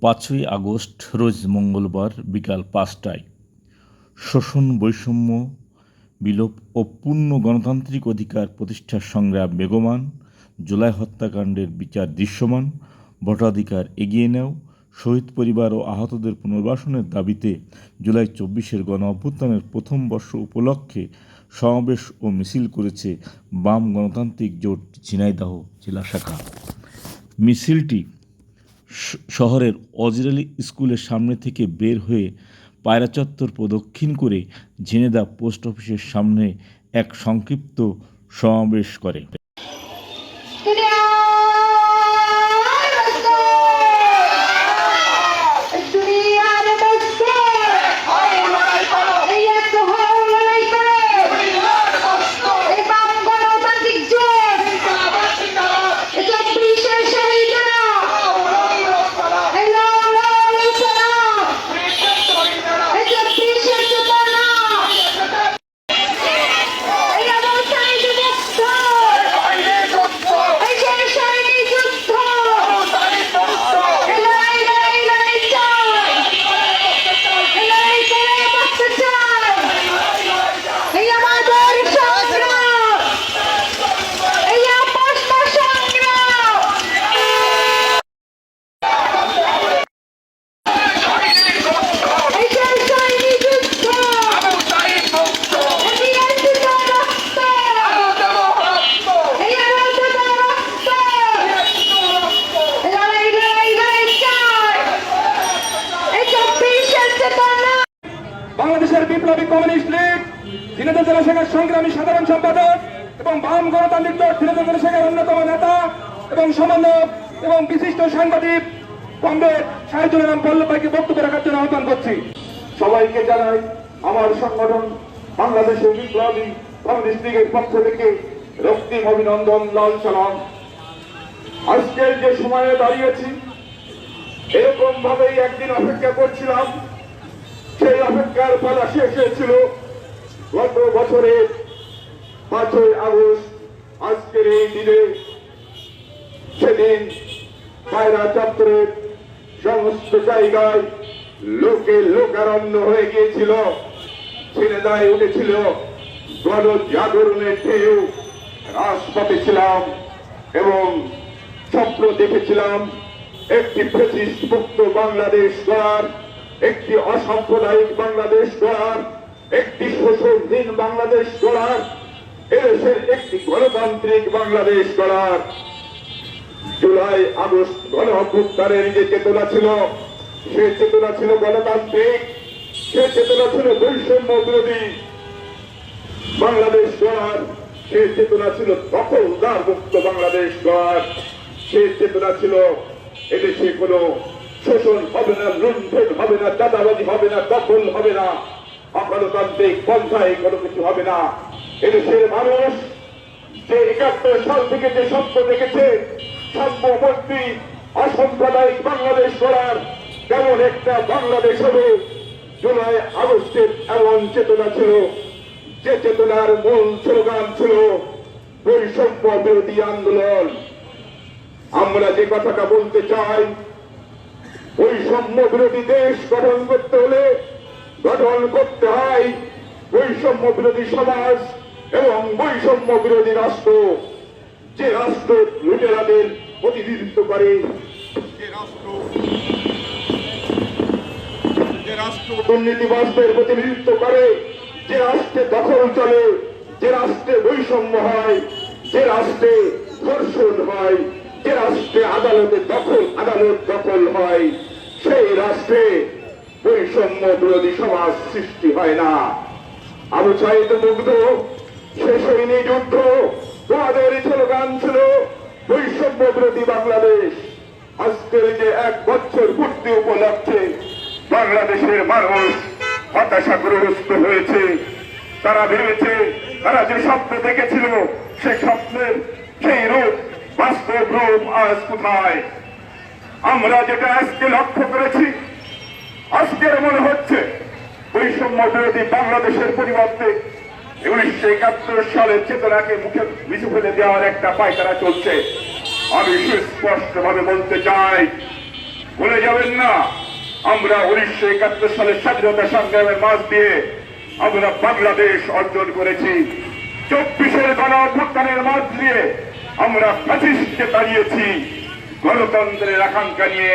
পাঁচই আগস্ট, রোজ মঙ্গলবার বিকাল পাঁচটায়। শোষণ, বৈষম্য, বিলোপ ও পূর্ণ গণতান্ত্রিক অধিকার প্রতিষ্ঠার সংগ্রাম বেগমান। জুলাই হত্যাকাণ্ডের বিচার দৃশ্যমান। ভোটাধিকার এগিয়ে নেও। শহীদ পরিবার ও আহতদের পুনর্বাসনের দাবিতে জুলাই চব্বিশের গণ অভ্যুত্থানের প্রথম বর্ষ উপলক্ষে সমাবেশ ও মিছিল করেছে বাম গণতান্ত্রিক জোট ঝিনাইদহ জেলা শাখা। মিছিলটি শহরের অজরালি স্কুলের সামনে থেকে বের হয়ে পায়রা চত্বর প্রদক্ষিণ করে ঝিনেদা পোস্ট অফিসের সামনে এক সংক্ষিপ্ত সমাবেশ করে। সম্পাদক এবং বাম গণতান্ত্রিক দল জেলা শাখার অন্যতম নেতা এবং সমন্বয়ক এবং বিশিষ্ট সাংবাদিক কমরেড শাহিদুল ইসলাম পল্লব ভাইকে বক্তব্য রাখার জন্য আহ্বান করছি। সবাইকে জানাই আমার সংগঠন বাংলাদেশের বিপ্লবী কমিউনিস্ট লীগের পক্ষ থেকে রক্তিম অভিনন্দন, লাল সালাম। আজকের যে সময়ে দাঁড়িয়েছি এরকম ভাবেই একদিন অপেক্ষা করছিলাম। সেই অপেক্ষার পালা শেষ হয়েছিল। গত বছরের পাঁচই আগস্ট, আজকের এই দিনে সেদিন পায়রা চত্বরের সমস্ত জায়গায় লোকে লোকারণ্য হয়ে গিয়েছিল ছেলেদায় উঠেছিল গণ জাগরণের ঢেউ রাজপথে ছিলাম এবং স্বপ্ন দেখেছিলাম একটি ফেসিস্ট মুক্ত বাংলাদেশ গড়ার, একটি অসাম্প্রদায়িক বাংলাদেশ গড়ার, একটি শোষণহীন বাংলাদেশ গড়ার এদেশের একটি গণতান্ত্রিক বাংলাদেশ গড়ার জুলাই, আগস্ট গণ যে চেতনা ছিল, সে চেতনা ছিল গণতান্ত্রিক, সে চেতনা ছিল বৈষম্য বিরোধী। বাংলাদেশ গড়ার, সে চেতনা ছিল দখলদার মুক্ত বাংলাদেশ গড়ার, সে চেতনা ছিল এদেশে কোনো শোষণ হবে না, লুণ্ঠন হবে না, দাদাবাজি হবে না, দখল হবে না, অগণতান্ত্রিক পন্থায় কোনো কিছু হবে না। এদেশের মানুষ যে একাত্তর সাল থেকে যে স্বপ্ন দেখেছে সাম্যমন্ত্রী অসাম্প্রদায়িক বাংলাদেশ গড়ার তেমন একটা বাংলাদেশ হবে জুলাই আগস্টের এমন চেতনা ছিল, যে চেতনার মূল স্লোগান ছিল বৈষম্য বিরোধী আন্দোলন। আমরা যে কথাটা বলতে চাই, বৈষম্য বিরোধী দেশ গঠন করতে হলে গঠন করতে হয় বৈষম্য বিরোধী সমাজ এবং বৈষম্য বিরোধী রাষ্ট্র, যে রাষ্ট্র লুটেরাদের প্রতিনিধিত্ব করে, যে রাষ্ট্র দুর্নীতিবাসদের প্রতিনিধিত্ব করে, যে রাষ্ট্রে দখল চলে, যে রাষ্ট্রে বৈষম্য হয়, যে রাষ্ট্রে ধর্ষণ হয়, যে রাষ্ট্রে আদালতে দখল, আদালত দখল হয়, সেই রাষ্ট্রে বৈষম্য বিরোধী সমাজ সৃষ্টি হয় না। আবু সাইদ মুগ্ধ শেষ হয়নি যুদ্ধ, তোমাদের স্লোগান ছিল, বৈষম্য বিরোধী বাংলাদেশ। আজকের যে এক বছর পূর্তি উপলক্ষে বাংলাদেশের মানুষ হতাশাগ্রস্ত হয়েছে। তারা ভেবেছে, তারা যে স্বপ্ন দেখেছিল সেই স্বপ্নের সেই রূপ, বাস্তব রূপ আজ কোথায়? আমরা যেটা আজকে লক্ষ্য করেছি, আজকের মনে হচ্ছে বৈষম্য বিরোধী বাংলাদেশের পরিবর্তে উনিশশো একাত্তর সালের চেতনাকে মুখে মিশু ফেলে দেওয়ার একটা পায়তারা চলছে। আমি সুস্পষ্ট ভাবে বলতে চাই, ভুলে যাবেন না, আমরা উনিশশো একাত্তর সালের স্বাধীনতা সংগ্রামের মাঝ দিয়ে আমরা বাংলাদেশ অর্জন করেছি। চব্বিশের গণ অভ্যুত্থানের মাঝ দিয়ে আমরা ফ্যাসিস্টকে তাড়িয়েছি। গণতন্ত্রের আকাঙ্ক্ষা নিয়ে,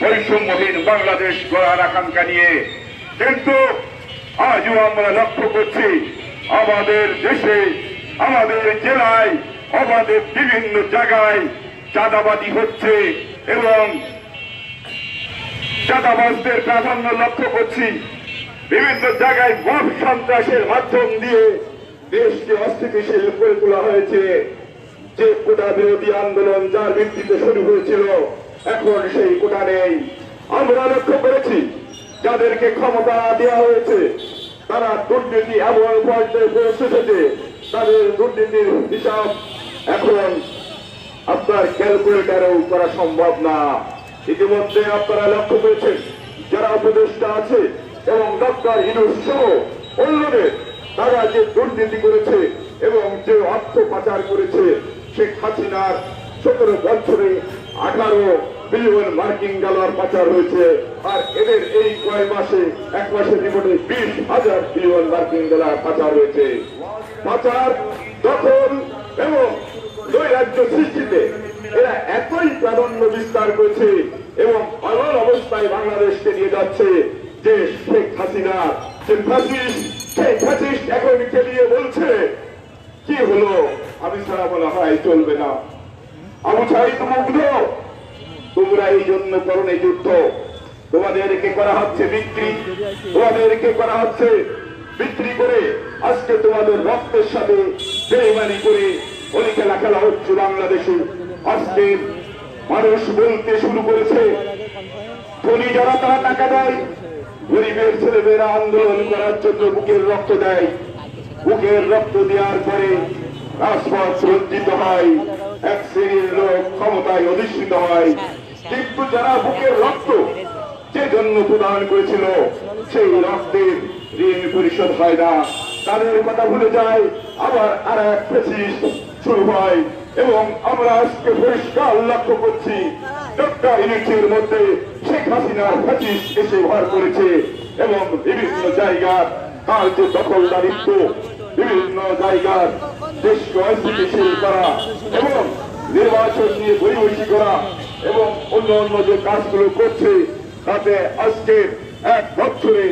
বৈষম্যহীন বাংলাদেশ গড়ার আকাঙ্ক্ষা নিয়ে। কিন্তু আজও আমরা লক্ষ্য করছি আমাদের দেশে, আমাদের জেলায়, আমাদের বিভিন্ন জায়গায় চাঁদাবাদি হচ্ছে এবং চাঁদাবাজদের প্রাধান্য লক্ষ্য করছি। বিভিন্ন জায়গায় মব সন্ত্রাসের মাধ্যম দিয়ে দেশকে অস্থিতিশীল করে তোলা হয়েছে। যে কোটা বিরোধী আন্দোলন যার ভিত্তিতে শুরু হয়েছিল, এখন সেই কোটা নেই। আমরা লক্ষ্য করেছি, যাদেরকে ক্ষমতা দেওয়া হয়েছে তারা দুর্নীতি এমন পর্যায়ে পৌঁছেছে তাদের দুর্নীতির হিসাব এখন আপনার ক্যালকুলেটারেও করা সম্ভব না। ইতিমধ্যে আপনারা লক্ষ্য করেছেন, যারা উপদেষ্টা আছে এবং ডক্টর ইনুস সহ অন্যদের, তারা যে দুর্নীতি করেছে এবং যে অর্থ পাচার করেছে, শেখ হাসিনার সতেরো বছরে আঠারো বিলিয়ন মার্কিন ডলার পাচার হয়েছে। আর এদের এই কয় মাসে, এক মাসের রিপোর্টে বিশ হাজার বিলিয়ন মার্কিন ডলার পাচার হয়েছে। পাচার দখল এবং দুই রাজ্য সৃষ্টিতে এরা এতই প্রাধান্য বিস্তার করেছে এবং এমন অবস্থায় বাংলাদেশকে নিয়ে যাচ্ছে যে শেখ হাসিনা, যে ফ্যাসিস্ট সেই ফ্যাসিস্ট এখন খেলিয়ে বলছে, কি হলো? আমি ছাড়া বলা হয় চলবে না। আবু সাহিদ মুগ্ধ। তোমরা এই জন্য করো এই যুদ্ধ। তোমাদেরকে করা হচ্ছে বিক্রি। তোমাদেরকে করা হচ্ছে বিক্রি করে আজকে তোমাদের রক্তের সাথে বেইমানি করে খেলা খেলা হচ্ছে বাংলাদেশে। আজকে মানুষ বলতে শুরু করেছে, ধনী যারা তারা টাকা দেয়, গরিবের ছেলেমেয়েরা আন্দোলন করার জন্য বুকের রক্ত দেয়। বুকের রক্ত দেওয়ার পরে রাজপথ রঞ্জিত হয়, এক শ্রেণির লোক ক্ষমতায় অধিষ্ঠিত হয়। কিন্তু যারা বুকের রক্ত যে জন্য প্রদান করেছিল, সেই রক্তের ঋণ পরিশোধ হয় না। তাদের কথা ভুলে যায়, আবার আর এক ফেসিস শুরু হয়। এবং আমরা আজকে পরিষ্কার লক্ষ্য করছি, ডক্টর মধ্যে শেখ হাসিনার ফেসিস এসে ভর করেছে এবং বিভিন্ন জায়গার তার যে দখলদারিত্ব, বিভিন্ন জায়গার দেশকে অস্থিতিশীল করা এবং নির্বাচন নিয়ে বৈবসী করা এবং অন্য অন্য যে কাজগুলো করছে, তাতে আজকের এক বছরে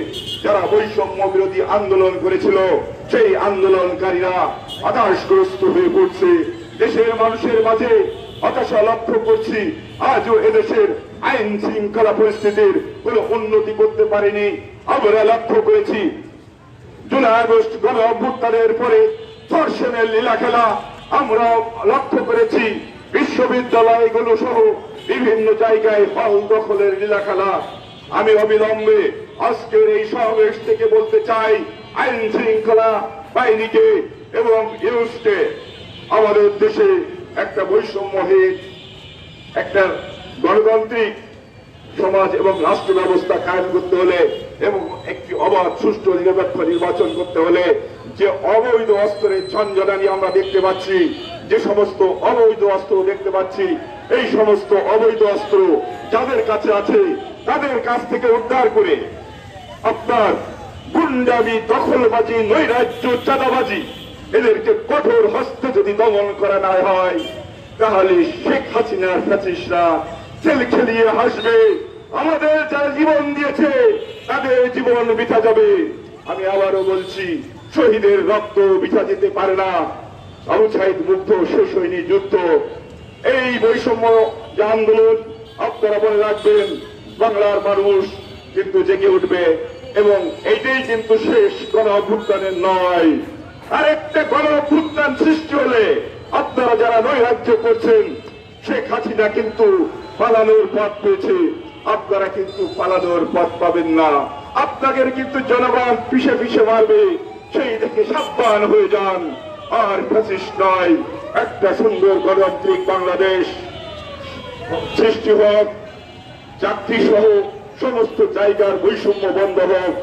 যারা বৈষম্য বিরোধী আন্দোলন করেছিল, সেই আন্দোলনকারীরা হতাশগ্রস্ত হয়ে পড়ছে। দেশের মানুষের মাঝে হতাশা লক্ষ্য করছি। আজও এদেশের আইন শৃঙ্খলা পরিস্থিতির কোনো উন্নতি করতে পারেনি। আমরা লক্ষ্য করেছি, জুলাই আগস্ট গণ অভ্যুত্থানের পরে ধর্ষণের লীলা খেলা আমরা লক্ষ্য করেছি। বিশ্ববিদ্যালয়গুলো সহ বিভিন্ন জায়গায় হল দখলের লীলা খেলা আমি অবিলম্বে আজকের এই সমাবেশ থেকে বলতে চাই, আইন শৃঙ্খলা বাহিনীকে এবং ইউজকে আমাদের দেশে একটা বৈষম্যহীন, একটা গণতান্ত্রিক সমাজ এবং রাষ্ট্র ব্যবস্থা কায়েম করতে হলে এবং একটি অবাধ, সুষ্ঠু, নিরপেক্ষ নির্বাচন করতে হলে যে অবৈধ অস্ত্রের ঝঞ্ঝনানি আমরা দেখতে পাচ্ছি, যে সমস্ত অবৈধ অস্ত্র দেখতে পাচ্ছি এই সমস্ত অবৈধ অস্ত্র যাদের কাছে আছে, তাদের কাছ থেকে উদ্ধার করে আপনার গুন্ডামি, দখলবাজি, নৈরাজ্য, চাঁদাবাজি, এদেরকে কঠোর হস্তে যদি দমন করা না হয়, তাহলে শেখ হাসিনার ফ্যাসিস্টরা জেল খেলিয়ে হাসবে। আমাদের যারা জীবন দিয়েছে, তাদের জীবন বিথা যাবে। আমি আবারও বলছি, শহীদের রক্ত বিঠা যেতে পারে না। আবু সাইদ মুগ্ধ শেষ হয়নি যুদ্ধ। এই বৈষম্য যে আন্দোলন আপনারা মনে রাখবেন, বাংলার মানুষ কিন্তু জেগে উঠবে এবং এইটাই কিন্তু শেষ গণ অভ্যুত্থানের নয়। আরেকটা গণ অভ্যুত্থান সৃষ্টি হলে আপনারা যারা নৈরাজ্য করছেন, শেখ হাসিনা কিন্তু পালানোর পথ পেয়েছে। আপনারা কিন্তু পালানোর পথ পাবেন না। আপনাদের কিন্তু জনগণ পিছে পিছে মারবে। সেই দেখে সাবধান হয়ে যান। আর ফ্যাসিস্ট নয়। একটা সুন্দর গণতান্ত্রিক বাংলাদেশ সৃষ্টি হোক চাকরি সহ সমস্ত জায়গার বৈষম্য বন্ধ হোক,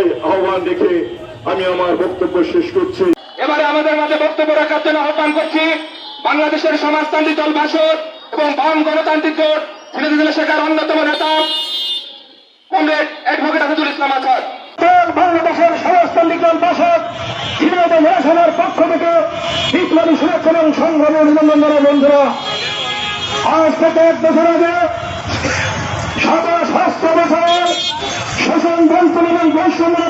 এই আহ্বান রেখে আমি আমার বক্তব্য শেষ করছি। এবারে আমাদের মাঝে বক্তব্য রাখার জন্য আহ্বান করছি, বাংলাদেশের সমাজতান্ত্রিক দল বাসদ এবং বাম গণতান্ত্রিক জোট জেলা শাখার অন্যতম নেতা কমরেড অ্যাডভোকেট আসাদুল ইসলাম আছাদ বাংলাদেশের সমস্ত লিগাল বাসক ঝিনাইদহ জেলাশালার পক্ষ থেকে বিপ্লবী সুরক্ষা এবং সংগ্রামে অভিনন্দন করা বন্ধুরা। আজ থেকে এক বছর আগে সকল স্বাস্থ্য বছর শোষণ বঞ্চন এবং বৈষম্য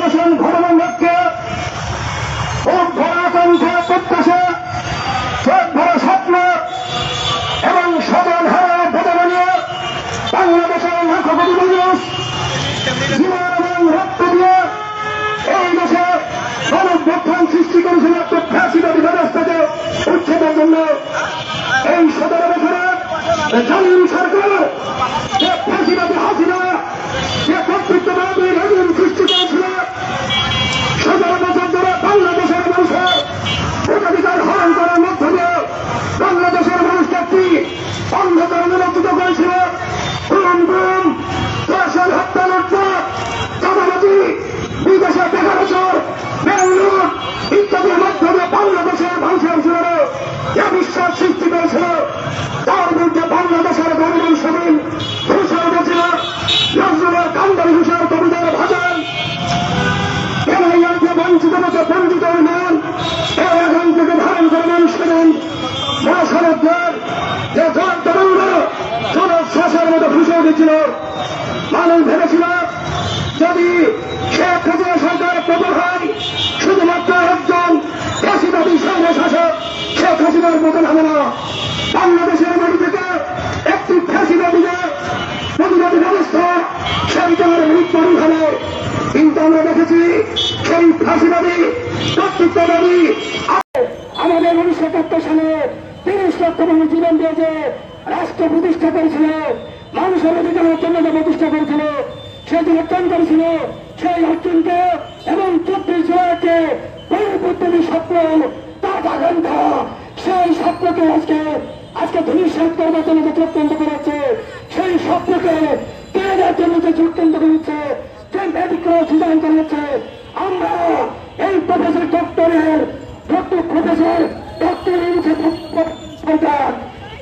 উঠেছিল মানুষ ভেবেছিল, যদি শেখ হাসিনা সরকার প্রবল হয়, শুধুমাত্র একজন দেশিবাদী সৈন্য শাসক শেখ হাসিনার মতন হবে না। বাংলাদেশের মাটি থেকে একটি ফ্যাসিবাদীকে প্রতিবাদী ব্যবস্থা সেই দলের মৃত্যুরই হবে। কিন্তু আমরা দেখেছি, সেই ফাঁসিবাদী কর্তৃত্ববাদী, আমাদের উনিশশো একাত্তর সালে তিরিশ লক্ষ মানুষ জীবন দিয়েছে, রাষ্ট্র প্রতিষ্ঠা করেছিল। মানুষের অধিকারের জন্য যে প্রতিষ্ঠা করেছিল সেই যে অর্জন করেছিল সেই অর্জনকে এবং চব্বিশ জুলাইকে পরিবর্তনী স্বপ্ন তার আকাঙ্ক্ষা সেই স্বপ্নকে আজকে আজকে ধূলিসাত করবার জন্য যে চক্রান্ত করেছে সেই স্বপ্নকে কেনার জন্য যে চক্রান্ত করেছে ডিজাইন করেছে আমরা এই প্রফেসর ডক্টরের ডক্টর প্রফেসর সরকার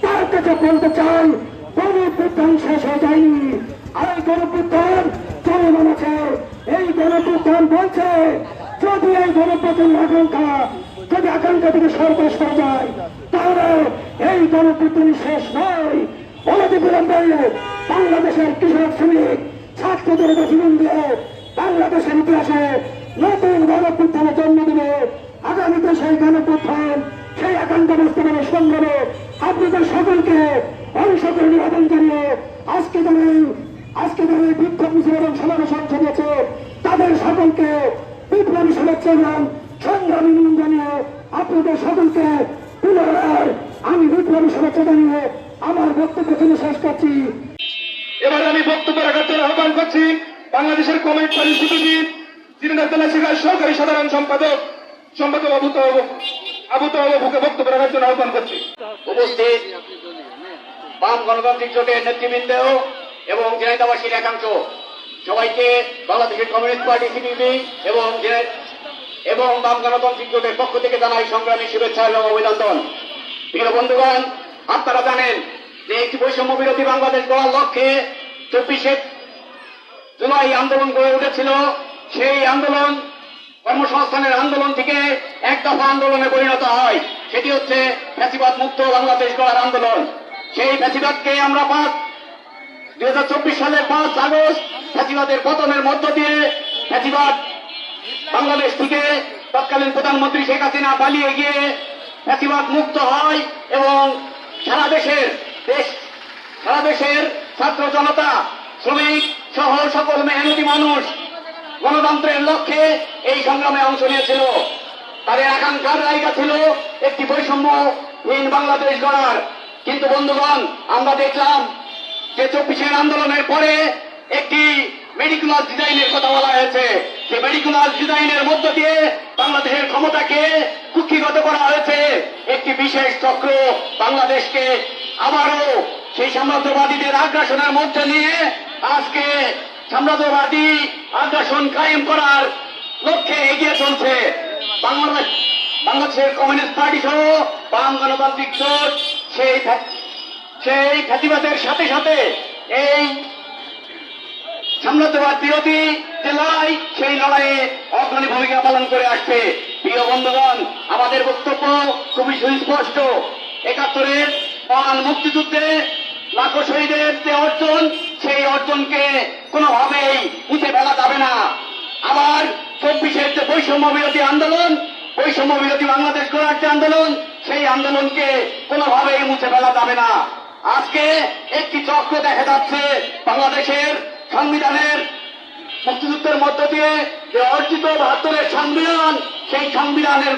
তার কাছে বলতে চাই গণপুত্থান শেষ হয়ে যায়নি আর এই গণপুত্থান চলমান আছে এই গণপুত্থান বলছে যদি এই গণপুত্থান আকাঙ্ক্ষা যদি আকাঙ্ক্ষা থেকে সরকার সরে যায় তাহলে এই গণপুত্থান শেষ নয় অনতি বিলম্বে বাংলাদেশের কৃষক শ্রমিক ছাত্রদের জীবন দিয়ে বাংলাদেশের ইতিহাসে নতুন গণপুত্থানে জন্ম দেবে আগামীতে সেই গণপুত্থান সেই আকাঙ্ক্ষা বাস্তবায়নের সংগ্রামে আপনাদের সকলকে অংশগ্রহণ আহ্বান জানিয়ে আজকে যারা আজকে যারা বিক্ষোভ মিছিল এবং সমাবেশ অংশ নিয়েছে তাদের সকলকে বিপ্লবী শুভেচ্ছা এবং সংগ্রামী নিয়ম জানিয়ে আপনাদের সকলকে পুনরায় আমি বিপ্লবী শুভেচ্ছা জানিয়ে আমার বক্তব্য এখানে শেষ করছি। এবার আমি বক্তব্য রাখার জন্য আহ্বান করছি বাংলাদেশের কমিট পরিস্থিতিবিদ ঝিনাইদহ জেলা শাখার সহকারী সাধারণ সম্পাদক সম্পাদক আবু তহব আবু তহবুকে বক্তব্য রাখার জন্য আহ্বান করছি। উপস্থিত বাম গণতান্ত্রিক জোটের নেতৃবৃন্দ এবং জেনাইতাবাসীর একাংশ। সবাইকে বাংলাদেশের কমিউনিস্ট পার্টি সিপিবি এবং এবং বাম গণতান্ত্রিক জোটের পক্ষ থেকে জানাই সংগ্রামী শুভেচ্ছা এবং অভিনন্দন। প্রিয় বন্ধুগণ, আপনারা জানেন যে একটি বৈষম্য বিরোধী বাংলাদেশ গড়ার লক্ষ্যে চব্বিশে জুলাই আন্দোলন গড়ে উঠেছিল। সেই আন্দোলন কর্মসংস্থানের আন্দোলন থেকে এক দফা আন্দোলনে পরিণত হয়। সেটি হচ্ছে ফ্যাসিবাদ মুক্ত বাংলাদেশ গড়ার আন্দোলন। সেই ফ্যাসিবাদকে আমরা পাঁচ, দুই হাজার চব্বিশ সালের পাঁচ আগস্ট ফ্যাসিবাদের পতনের মধ্য দিয়ে ফ্যাসিবাদ বাংলাদেশ থেকে তৎকালীন প্রধানমন্ত্রী শেখ হাসিনা পালিয়ে গিয়ে ফ্যাসিবাদ মুক্ত হয় এবং সারা দেশের দেশ, সারা দেশের ছাত্র জনতা, শ্রমিক সহ সকল মেহনতি মানুষ গণতন্ত্রের লক্ষ্যে এই সংগ্রামে অংশ নিয়েছিল। তাদের আকাঙ্ক্ষার জায়গা ছিল একটি বৈষম্যহীন বাংলাদেশ গড়ার। কিন্তু বন্ধুগণ, আমরা দেখলাম যে চব্বিশের আন্দোলনের পরে একটি মেডিকুলার ডিজাইনের কথা বলা হয়েছে। যে মেডিকুলার ডিজাইনের মধ্য দিয়ে বাংলাদেশের ক্ষমতাকে কুক্ষিগত করা হয়েছে। একটি বিশেষ চক্র বাংলাদেশকে আবারও সেই সাম্রাজ্যবাদীদের আগ্রাসনের মধ্যে নিয়ে আজকে সাম্রাজ্যবাদী আগ্রাসন কায়েম করার লক্ষ্যে এগিয়ে চলছে। বাংলাদেশ বাংলাদেশের কমিউনিস্ট পার্টি সহ বাম গণতান্ত্রিক জোট সেই সেই ফ্যাসিবাদের সাথে সাথে এই সাম্রাজ্যবাদ বিরোধী যে লড়াই, সেই লড়াইয়ে অগ্রণী ভূমিকা পালন করে আসছে। প্রিয় বন্ধুগণ, আমাদের বক্তব্য খুবই সুস্পষ্ট। একাত্তরের মহান মুক্তিযুদ্ধে লাখো শহীদের যে অর্জন, সেই অর্জনকে কোনোভাবেই মুছে ফেলা যাবে না। আবার চব্বিশের যে বৈষম্য বিরোধী আন্দোলন বৈষম্য বিরোধী বাংলাদেশ গড়ার যে আন্দোলন সেই আন্দোলনকে কোনোভাবেই মুছে ফেলা যাবে না। আজকে একটি চক্র দেখা যাচ্ছে বাংলাদেশের সংবিধানের মুক্তিযুদ্ধের মধ্য দিয়ে যে অর্জিত বাহাত্তরের সংবিধান, সেই সংবিধানের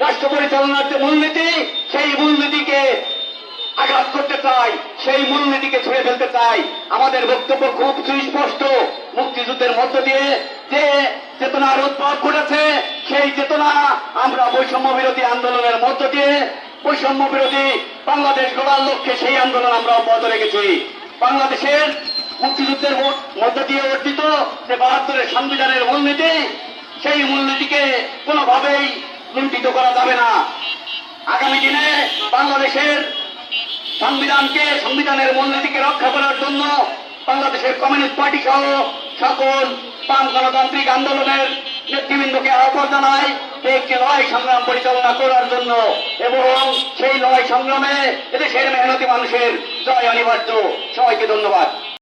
রাষ্ট্র পরিচালনার যে মূলনীতি, সেই মূলনীতিকে আঘাত করতে চাই, সেই মূলনীতিকে ছুঁড়ে ফেলতে চাই। আমাদের বক্তব্য খুব সুস্পষ্ট। মুক্তিযুদ্ধের মধ্য দিয়ে যে চেতনার উদ্ভব ঘটেছে, সেই চেতনা আমরা বৈষম্য বিরোধী আন্দোলনের মধ্য দিয়ে, বৈষম্য বিরোধী বাংলাদেশ গড়ার লক্ষ্যে সেই আন্দোলন আমরা অব্যাহত রেখেছি। বাংলাদেশের মুক্তিযুদ্ধের মধ্য দিয়ে অর্জিত যে বাহাত্তরের সংবিধানের মূলনীতি, সেই মূলনীতিকে কোনোভাবেই লুণ্ঠিত করা যাবে না। আগামী দিনে বাংলাদেশের সংবিধানকে, সংবিধানের মূলনীতিকে রক্ষা করার জন্য বাংলাদেশের কমিউনিস্ট পার্টি সহ সকল বাম গণতান্ত্রিক আন্দোলনের নেতৃবৃন্দকে আহ্বান জানাই যে একটি লড়াই সংগ্রাম পরিচালনা করার জন্য। এবং সেই লড়াই সংগ্রামে এদেশের মেহনতি মানুষের জয় অনিবার্য। সবাইকে ধন্যবাদ।